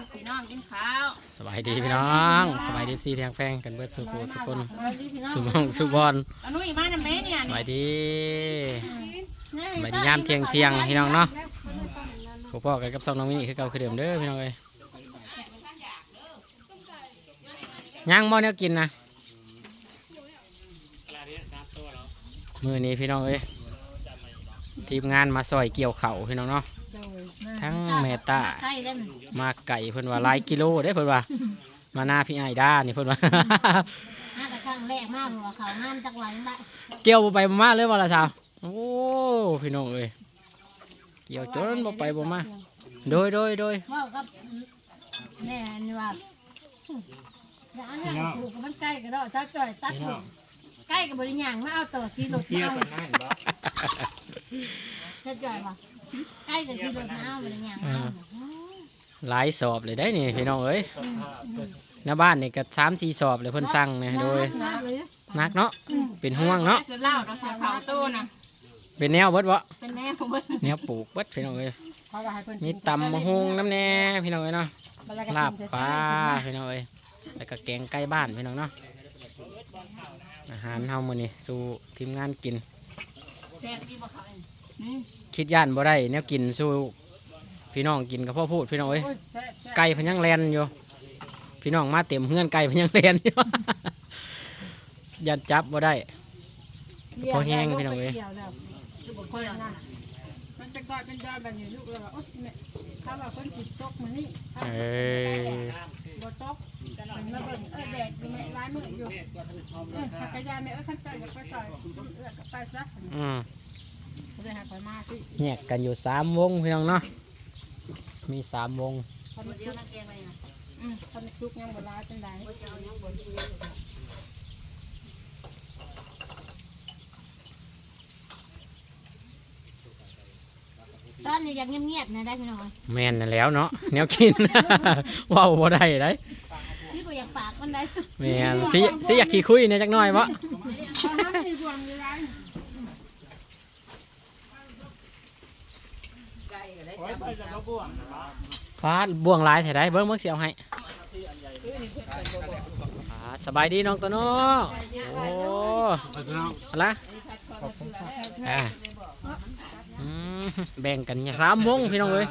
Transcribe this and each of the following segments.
งพี่น้องกินข้าวสบายดีพี่น้องสบายดีซีเทียงแพงกันเบิดสุขุสุคนสวัสดีพี่น้องสุมองสุบอลอันนู้นอีมาน่ะแม่เนี่ยสนี่บายดีสบายดียามเที่ยงเที่ยงพี่น้องเนาะพวกพ่อกันกับสองน้องมินิคือเก่าคือเดิมเด้อพี่น้องเอ้ยย่างหม้อเนี้ยกินนะมือนี้พี่น้องเอ้ยทีมงานมาซอยเกี่ยวเข่าวพี่น้องเนาะ ทั้งเมตาใช่เล่นมาไก่เพิ่นว่าหลายกิโลได้เพิ่นว่า มาหน้าพี่ไอ้ายด้านี่เพิ่นว่าน่าจะครั้งแรกมากหัวเขางามจักวันได้เกี่ยวบ่ไปบ่มาเลยว่าละสาวโอ้พี่น้องเอ้ยเกี่ยวจนบ่ไปบ่มาโดยโดยโดยว่ากับแน่นี่ว่าอย่าอันนั้นปลูกมันใกล้กันแล้วซักจ่อยตัดปลูกใกล้กับบริญญางมาเอาต่อที่รถเอา ซักจ่อยป่ะใกล้กับที่รถเอาบริญญางเอาหลายสอบเลยได้นี่พี่น้องเอ้ยหน้าบ้านนี่ก็สามสี่สอบเลยเพิ่นสั่งเนี่ยโดยนักเนาะเป็นห่วงเนาะเล่าเราเสียเขาตู้นะเป็นแนวเบิดบ่เป็นแนวเบิ้ลแนวปลูกเบิดพี่น้องเอ้ยมีตำมะฮงน้ำแน่พี่น้องเอ้ยเนาะลาบปลาพี่น้องเอ้ยแล้วก็แกงไก่บ้านพี่น้องเนาะอาหารเฮามื้อนี้สู่ทีมงานกิน แซ่บดีบ่เขานี่คิดย่านบ่ได้แนวกินสู้พี่น้องกินกับพ่อพูดพี่น้องเอ้ยไก่พนยังแลนอยู่ พี่น้องมาเต็มเฮือนไก่พนยังแลนอยู่ ยันจับบ่ได้ พอแห้งพี่น้องเอ้ย มันจะกอดเป็นดอยแบบนี้ลูกเราว่าโอ๊ยแม่เขาว่าคนจิตตกมันนี่เขาเออบ่ตกมันมาเบิ่งเออแดดอยู่แม่ร้ายมืออยู่เออหักกระยาแม่เออขั้นใจอย่าไปต่อยเออก็ไปซะอืมเขาจะหักไปมาที่แยกกันอยู่สามวงพี่น้องเนาะมีสามวงคนชุกอืมคนชุกยังบ่ร้ายเป็นไร ตอนนี้ยังเงียบๆนะได้พี่น้องแม่นนั่นแหล้วเนาะแนวกิน เว้าวบ่ได้ได้ที่บ่อยากปากมันได้แม่นสิสิอยากขี่คุยเนี่ยจักหน่อยบ่เขาห้ามมีบวงอยู่ไรฟาดบ่วงหลายแท้ได้เบิ่งเบิ่งสิเอาให้อ่าสบายดีน้องตัวน้องโอ้อะไรอ่าอืม แบ่งกันเนี่ยสามวงพี่น้องเอ้ย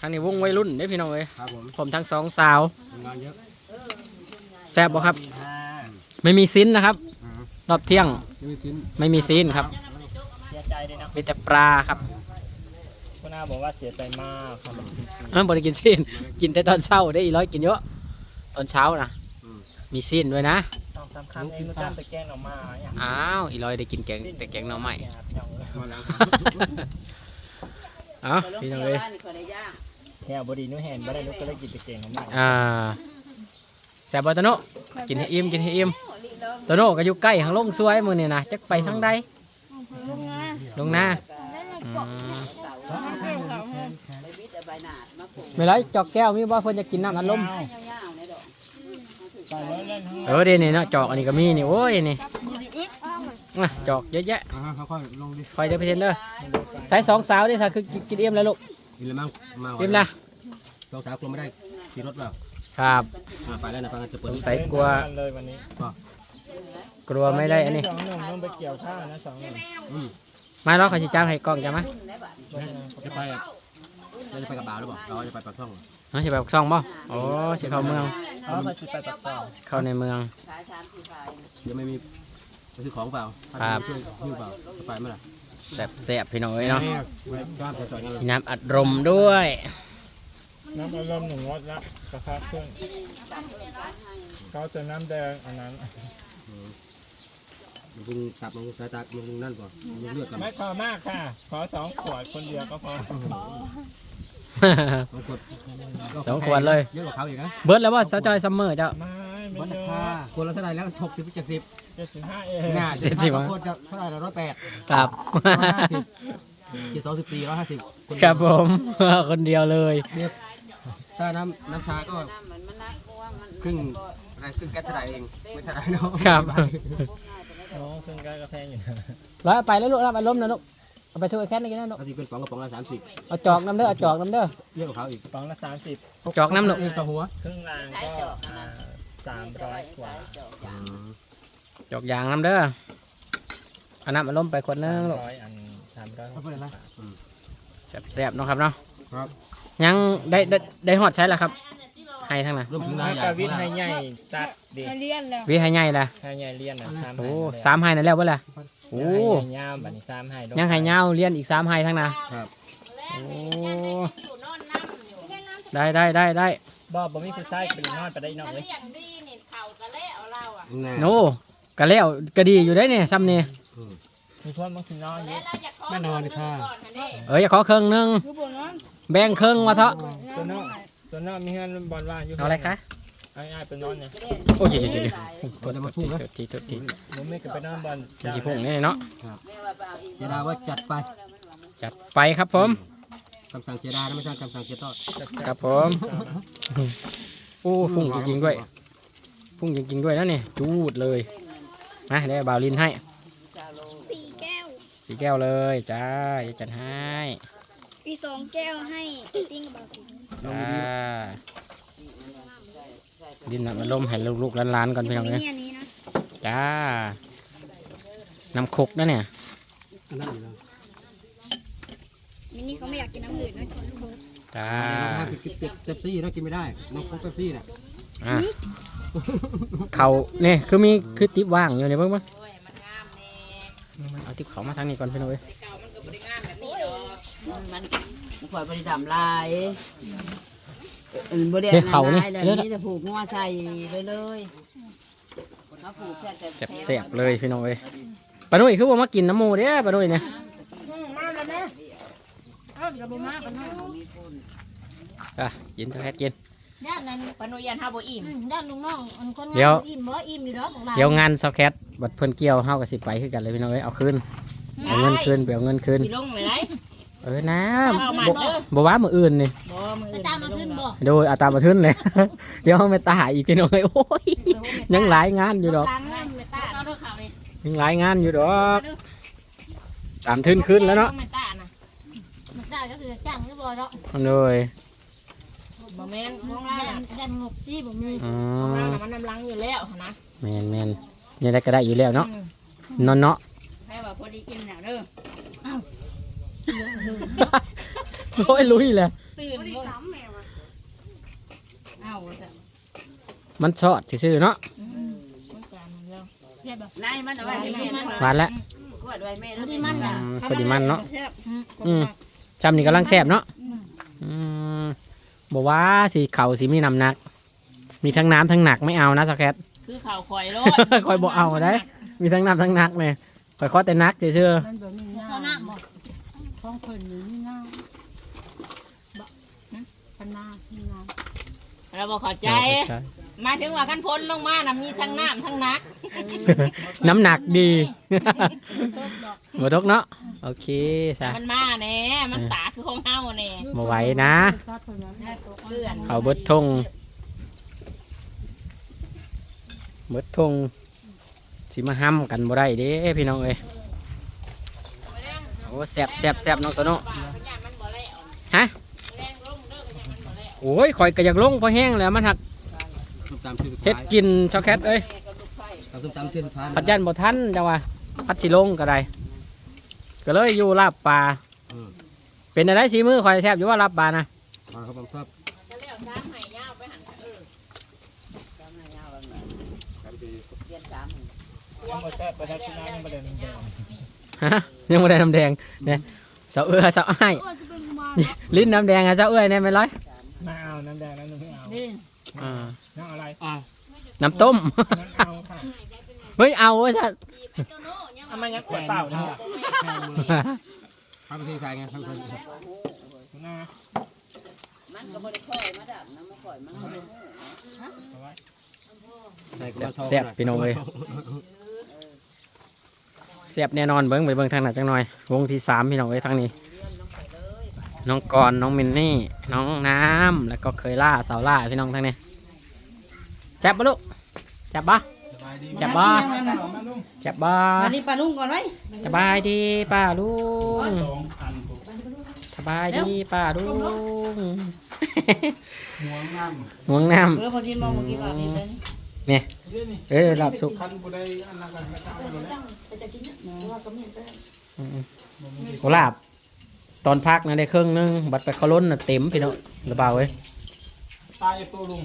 ทางนี้วงวัยรุ่นเด้อพี่น้องเอ้ยครับผมผมทั้งสองสาว ทำงานเยอะแซ่บบ่ครับไม่มีซิ้นนะครับรอบเที่ยงยังไม่ทิ้นไม่มีซีนครับ เสียใจด้วยนะมีแต่ปลาครับคุณอาบอกว่าเสียใจมากครับเออบริกินซีนกินแต่ตอนเช้าได้อีร้อยกินเยอะ ตอนเช้านะมีซีนด้วยนะ สองสามคำเองก็จ้างไปแกล้งออกมาเนี่ยอ้าวอีร้อยได้กินแกงแต่แกงหน่อไม้ มาแล้วเอ้าพี่น้องเอ้ยแถวบดีนู้นเห็นบ่ได้นุกก็เลยกินไปแกล้งออกมาอ่าแซ่บบ่ตะโนกินให้อิ่มกินให้อิ่มตะโนก็อยู่ใกล้ทางลงสวยมื้อนี่นะจักไปทางใดลงหน้าอืมไม่ไรจอกแก้วมีบ่เพิ่นจะกินน้ำอัดลมไปแล้วเล่นทั้งเออเดี๋ยวนี้เนาะจอกอันนี้ก็มีนี่โอ้ยนี่ อะจอกเยอะแยะอ่าค่อยๆลงดิคอยเด้อพี่เทนเด้อใช้สองสาวดิค่ะคือกินกินเอี่ยมแล้วลูกอีกแล้วมั้งมาเอี่ยมนะสองสาวกลัวไม่ได้ขี่รถเปล่าครับอ่าไปแล้วนะฟังกันจะเปิสดงสัยกลัวเลยวันนี้กลัวไม่ได้อันนี้สองหนุ่มต้องไปเกี่ยวข้าวนะสองหนุ่มอืมมาแล้วเขาสิจ้างให้กล้องจ้ะมะจะไปอะเราจะไปกับบ่าวหรือเปล่าเราจะไปปากช่องเนาะสิไปปักซ่องบ่โอ้สิเข้าเมืองอ๋อไปสิไปปักซองสิเข้าในเมืองยังไม่มี ไปซื้อของเปล่าครับ ช่วยหิ้วเปล่าจะไปไหมล่ะแซ่บแซ่บพี่น้องเอ้ยเนาะไว้ก้ามจะจอดงั้นเลยมีน้ำอัดลมด้วย น้ำอารมณ์หนึ่งรสละกระเพาะขึ้นเขาจะน้ำแดงอันนั้น มันปรุงตับมันสายตามันปรุงนั่นก่อนมันเลือดก่อนไม่พอมากค่ะ ขอสองขวดคนเดียวก็พอสองขวดสองขวดเลย เยอะกว่าเขาอีกนะเบิร์ดแล้วว่าสาวจอยซัมเมอร์เจ้าไม่ไม่วัดเยค่าอะคนละเท่าไหร่แล้วหกสิบเจ็ดสิบ เจ็ดสิบห้าเองน่าเจ็ดสิบสอวะงคนจะเท่าไหร่ละร้อยแปดครับร้อยห้าสิบเจ็ดสองสิบสี่ร้อยห้าสิบนเดียวครับผมคนเดียวเลยถ้าน้ำน้ำชาก็ครึ่งอะไรครึ่งแก๊สเท่าไหร่เองไม่เท่าไหร่เนาะครับโอ้เครื่องกากาแฟอยู่นะแล้วไปแล้วลูกรับอัดลมนะลูกเอาไปช่วยแค่นี้กันนะลูกเขาที่เป็นปองกระป๋องละสามสิบเอาจอกน้ำเด้อเอาจอกน้ำเด้อเยอะกว่าเขาอีกกระป๋องละสามสิบเอาจอกน้ำลูกนี่ต่อหัวครึ่งรางก็สามร้อยกว่า จอกยางน้ำเด้อเอาน้ำมาล้มไปคนนึงลูกร้อยอันสามร้อยแซ่บๆเนาะครับเนาะครับยังได้ได้ได้หอดใช้แล้วครับให้ทั้งนั้นรวมถึงน้นาอยยกาวิทย์ให้ใหญ่จัดดิมาเรียนแล้ววิให้ใหญ่ละให้ใหญ่เรียนอะสามโอ้ให้สามให้นั่นแล้วเบ่ล่ะโอ้ให้ยาวบัดนี้สามให้ยังให้ยาวเรียนอีกสามให้ทั้งนั้นครับโอ้ได้ได้ได้ได้บ่บ่มีผู้ชายเป็นนอนไปได้นอกเลยแน่โน้ ก็แล้วก็ดีอยู่ได้เนี่ยซ้ำนี่มีคนบางทีนอนอยู่แน่นอนค่ะเอ้ยอย่าขอเครื่องหนึงคือบ่นอนแบ่งเครื่องมาเถอะตัวนอกตัวนอกมีเงินบอลว่างอยู่เอาอะไรคะเอาง่ายๆเป็นนอนเนี่ยโอ้ยเดี๋ยวเดี๋ยวเดี๋ยวตัวจะมาพุ่งนะทีทีทีผมไม่กับไปนอนบอลมีสิพุ่งนี่เนาะเจดาว่าจัดไป จัดไปครับผมคำสั่งเจดานะไม่ใช่คำสั่งเจต้อครับผมโอ้พุ่งจริงๆด้วย พุ่งจริงๆด้วยนะเนี่ยจูดเลย มาได้บาวลินให้สี่แก้วสีแก้วเลยจ้าจะจัดให้อีกสองแก้วให้ติ้งกับบาวสีจ้าดินน้ำมันลมให้ลูกๆหล้านๆก่อนพี่น้องมิเนี่ยนี่อันนี้นะจ้าน้ำคุกนะเนี่ย อันนั้นอยู่แล้วมินี่เขาไม่อยากกินน้ำอื่นนะกินลูกเบิร์ดจ้าเจดาถ้าไปกินเป๊ปซี่นะกินไม่ได้น้องโค้กเป๊ปซี่น่ะอะ เขาเนี่ยคือมีคือติ๊บว่างอยู่เนี่ยเบิ่งเบิ่งเอาติ๊บเขามาทางนี้ก่อนพี่น้องเอ้ยมันข่อยบริดำลายเออบริดำลายเดี๋ยวนี้จะผูกงัวใส่เลยเลยมาผูกแค่แต่แสบๆเลยพี่น้องเอ้ยปานุ่ยคือว่ามากินน้ำหมูเด้อปานุ่ยเนี่ยมาแล้วแม่เอ้าอย่าบ่มากันหน่ยอะกินเถอะแพทย์กิน ย่านนั้นปนุยันเฮาบ่อิ่มอืมย่านลุงน้องอันคนเดี๋งายวนอิ่มบ่อิ่มอยู่ดอกของเราเดี๋ยวงานซอแคทบัดเพิ่นเกี่ยวเฮากับสิไปคือกันเลยพี่น้องเอ้ยเอาคืนเอาเงินคืนไปเอาเงินคืนสิลงไปไหนเออนะเอามาบ่เด้อบ่ว่ามืออื่นนี่บ่มือไปอื่นตามมาขึ้นบ่โดยเอาตามมาทึนเลย เดี๋ยวเฮาไม่ตายอีกพี่น้องเอ้ยโอ้ยยังหลายงานอยู่ดอกตามน้ำไม่ตาเอาเด้อข่าวนี่ยังหลายงานอยู่ดอก ตามทึนขึ้นแล้วเนาะไม่ตานะไม่ตาก็คือจ้างก็บ่เนาะโดย บ่แม่นของเรายัน่ะนยันงบที่บ่มีอืของเรามน่ะมันนำลังอยู่แล้วนะแมนแมนนี่ได้ก็ได้อยู่แล้วเนาะเนาะเนาะให้ว่าพอดีกินน่ะเด้อโอ้ยลุยเลยตื่นบ่เอ้าจ้ะมันชอดซื่อๆเนาะมันกลางแล้วใช่บ่นายมันเอาไว้ให้แม่นะหวานแล้วกวดไว้แม่พอนะดีมันน่ะอืมพอดีมันเนาะอืมอืมจำนี่กำลังแซ่บเนาะอืม บอกว่าสีเข่าสีมีน้ำหนัก มีทั้งน้ำทั้งหนักไม่เอานะสแคท คือข่าวข่อยโลดคอยบอกเอาได้ มีทั้งน้ำทั้งหนักเนี่ยคอยขอแต่นักเชื่อมันบ่มีเขาน้ำบ่ ของเพิ่นนี่มีน้าบ่หึปนนามีน้าเราบ่เข้าใจหมายถึงว่ากันพ้นลงมานะมีทั้งน้ำทั้งนัก น้ำหนักดีหมดทกเนาะโอเคใช่มันมาแน่มันตาคือของเฮาแน่มาไหวนะเลื่อนเอาเบิดทงเบิดทงสิมาห้ำกันบ่ได้เด้พี่น้องเอ้ยโอ้แซบแซบแซบน้องโตโน่ฮะโอ้ยข่อยก็อยากลงพอแห้งแล้วมันหักส้มตำที่สุดเฮ็ดท้ายกินช็อกแคทเอ้ย เอาส้มตำที่สุดท้ายพัดยันบ่ทันจังว่าพัดสิลงก็ได้ก็เลยอยู่ลาบปลาอืมเป็นอะไรสีมือข่อยแซบอยู่ว่าลาบปลานะมาครับผมครับยังบ่แซ่บไปทักษิณายังบ่ได้แดงฮะยังไม่ได้น้ำแดงเนี่ยเสาเอื้อเสาอ้ายลิ้นน้ำแดงอะเสาเอื้อยเนี่ยไม่ร้อยมาเอาน้ำแดงน้ำนึงไม่เอานี่อ่าน้ำอะไร น้ำต้มน้ำเอาค่ะเฮ้ยเอาไว้ชัดเอามายังขวดเปล่าเนี่ยทำประเทศไทยไงทำประเทศไทยนะมันก็บริค่อยมาดับน้ำมันค่อยมันก็บ่เอาไว้ใส่แซ่บกระแซ่บพี่น้องเลยแซ่บแน่นอนเบิ้งไปเบิ้งทางไหนจังหน่อย วงที่สามพี่น้องเอ้ยทางนี้ น้องกรณ์น้องมินนี่ น้องน้ำแล้วก็เคยล่าสาวล่าพี่น้องทางนี้แซ่บปะลูก แซ่บปะสบายจับบ่จับบ่อันนี้ปลาลุงก่อนไว้สบายดีป้าลุงสองพันผมสบายดีป้าลุงหัวงามห่วงน้เออพอดีมองเมื่อกี้ว่าพี่เป็นำเนี่ยเดี๋ยวนี่เออหลับสุกคันบุได้อันนั้นกันกระชากเลยนะโคลาบตอนพักนะได้ครึ่งนึงบัดไปเขาล้นน่ะเต็มพี่น้องหรือเปล่าเว้ยตายตัวลุง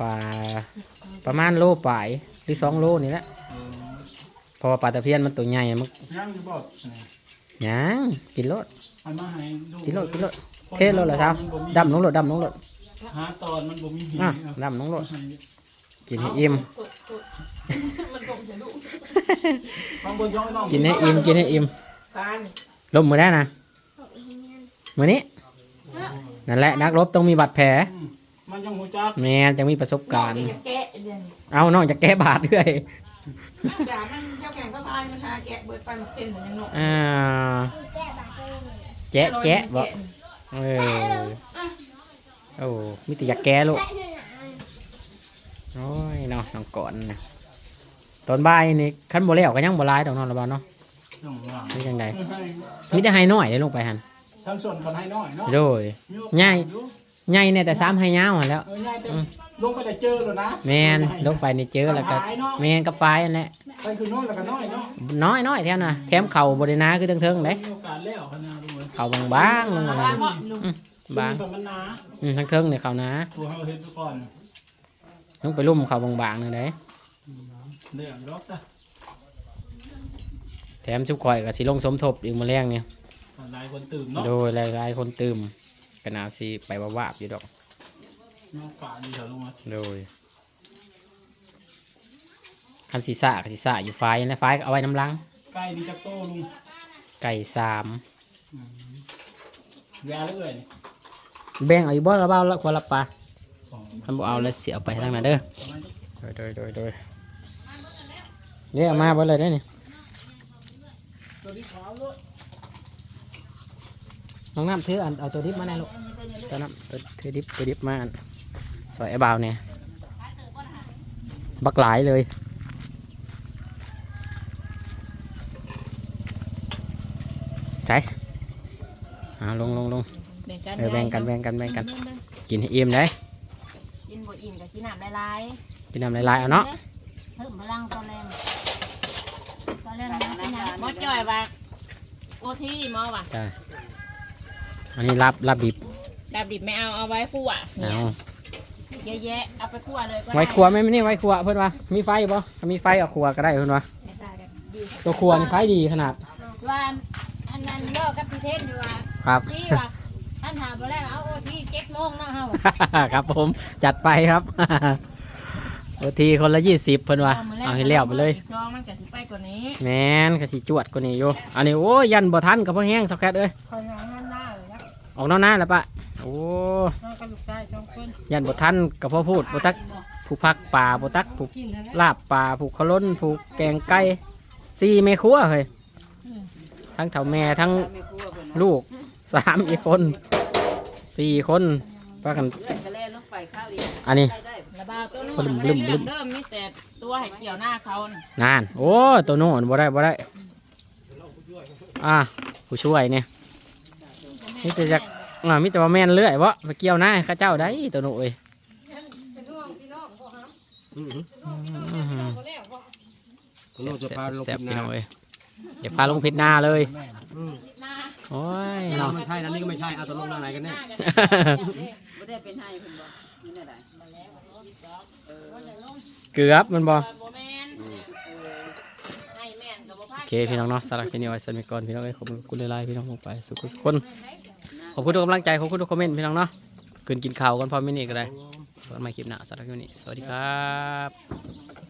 ปลาประมาณโลปลายหรือสองโลนี่แหละเพราะว่าปลาตะเพียนมันตัวใหญ่มันย่างอยู่บ่ยังกินรสเอามาให้ดูกินรสกินรสเทรสเหรอครับดำน้องรสดำน้องรสหาตอนมันบ่มีหินอะดำน้องรสกินให้อิ่มบางคนย้อนน้องกินให้อิ่มกินให้อิ่มลมมือได้นะมือนี้นั่นแหละนักรบต้องมีบาดแผล มันยังหูจักแม่นจะมีประสบการณ์เอาน้องจะแก้บาดด้วยด่ามันเจ้าแข่งพระพายมันหาแกะเบิดไปมันเป็นเหมือนยังนกอ่าแจ๊ะแจ๊ะบ่เออโอ้มีแต่อยากแก้ลูกโอ้ยเนาะน้องก่อนนะตอนบ่ายนี่ขั้นบ่แล้วก็ยังบ่ร้ายดอกเนาะระบาดเนาะน้องว่านี่จังไดให้มีแต่ให้น้อยเลยลงไปหันทั้งส่วนคนให้น้อยเนาะโดยใหญ่ ใหญ่เนี่ยแต่ซ้ำให้ยาวหันแหล้ว เออใหญ่แต่ลงไปได้เจอแล้วนะแมนลงไปนี่เจอแล้วก็แมนกับไฟอันแหละไปคือน้อยแล้วก็น้อยเนาะน้อยน้อยแถวน่ะแถมเข่าบริณาคือเทิงๆเลยมีโอกาสแล้วขนาดดูเลยเข่าบางๆลงมาอืมบางตัวมันหนาอืมทั้งเทิงเนี่ยเข่านะตัวเฮาเฮ็ดก่อนต้องไปลุ่มเข่าบางๆนึงเด้เรื่องรอกซะแถมชุบข่อยกับสิลงสมทบอีกมาแรงเนี่ยหลายคนตื่นเนาะโดยหลายๆคนตื่ม ก็น่าสิไปว่าวาบอยู่ดอกมีโอกาสดีเถอะลงมาโดยคันศีรษะกับศีรษะอยู่ไฟนะไฟก็เอาไว้น้ำลัง ใกล้ดีจักโตลุงไก่สามยาเรื่อยนี่แบ่งเอาอีกบ่ละเบ้าละควาละปลาของท่านบอกเอาแล้วเสียเอาไปทางนั้นเด้อโดยโดยโดยโดยเนี่ยเอามาเบ่เลยได้อนี่ ตัวที่ขาวด้วย น้องน้ำถืออันเอาตัวดิบมาแน่ลูกตัวน้ำตัวถือดิบตัวดิบมาอันสอยไอ้บ่าวเนี่ยบักหลายเลยใช่อ่าลงลงลงแบ่งกันเออแบ่งกันแบ่งกันแบ่งกัน กินให้อิ่มได้กินบ่อิ่มกับกินน้ำลายกินน้ำลายๆเอาเนาะเพิ่มพลังตอนแรงตอนแรงนะเป็นยังๆหมดจ่อยว่าโอทีหมอว่ะใช่ อันนี้รับรับดิบดาบดิบไม่เอาเอาไว้คั่วเนี่เอายเยอะแยะเอาไปคั่วเลยก็ได้ไว้ครัวไหมไม่นี่ไว้ครัวเพื่อนวะมีไฟบ่ถ้ามีไฟเอาครัวก็ได้เพื่อนวะไม่ตายกันดีตัวครัวนี่ไฟดีขนาดว่าอันนั้นเลิกกับพี่เทศอยู่ว่าครับ พี่ ว่าท่านหาบ่แล้วเอาโอที่เจ็ดโมงนะเฮาครับผมจัดไปครับ โอทีคนละยี่สิบเพิ่นวะเอาให้เลี้ยวไปเลย ซองมันก็สิไปกว่านี้แมนกสิจวดกว่านี้อยู่อันนี้โอ้ยยันบ่ทันกับพ่อแห้งสักแคทเอ้ยคอยงานหน้าเลยนะ ออกนอกหน้าแล้วปะโอ้น้องกับลูกชายสองคนยันบ่ทันกับพ่อพูดบ่ตักผู้พักป่าบ่ตักผู้กินเท่านั้นลาบป่าผู้ขล้นผู้แกงไก่สี่แม่ครัวเฮ้ยทั้งเถ่าแม่ทั้งไม่กลัวเพิ่นลูกสามอีกคนสี่คนว่ากันเลื่อนก็แล่ลงไปข้าวดีอันนี้ได้ได้ระบาดตัวนู้ปลึนมมันปลึไม่มได้ปลึมเรื่องเดิมมีแต่ตัวให้เกี่ยวหน้าเขาน่ะนานโอ้ตัวโน่นบ่ได้บ่ได้อ่าผู้ช่วยเนี่ย มิแต่จะอ่ามิแต่ว่าแม่นเลื่อยวะไปเกี่ยวหน้าให้ข้าเจ้าได้ตัวโน่เอ้ยอืมอื้อหือคุณโนจะพาลงแซ่บพิๆพี่นาน้องเอ้ยเดี๋ยวพาลงพิษหน้าเลย อืมโอ้ยนี่เนาะไม่ใช่นะนี่ก็ไม่ใช่เอาตกลงทางไหนกันแน่บ่ได้เป็นให้เพิ่นบ่นี่แหละได้เกือบมันบ่ โบแมนให้แม่นกับบ่พา โอ เคพี่น้องเนาะสำหรับคลิปนี้ไว้สำหรับก่อนพี่น้องเอ้ยขอบคุณหลายๆพี่น้องลงไปสุขทุกคนขอบคุณทุกกำลังใจขอบคุณทุกคอมเมนต์พี่น้องเนาะคืนกินข้าวกันพร้อมมินิก็ได้ไว้มาคลิปหน้าสำหรับคลิปนี้สวัสดีครับ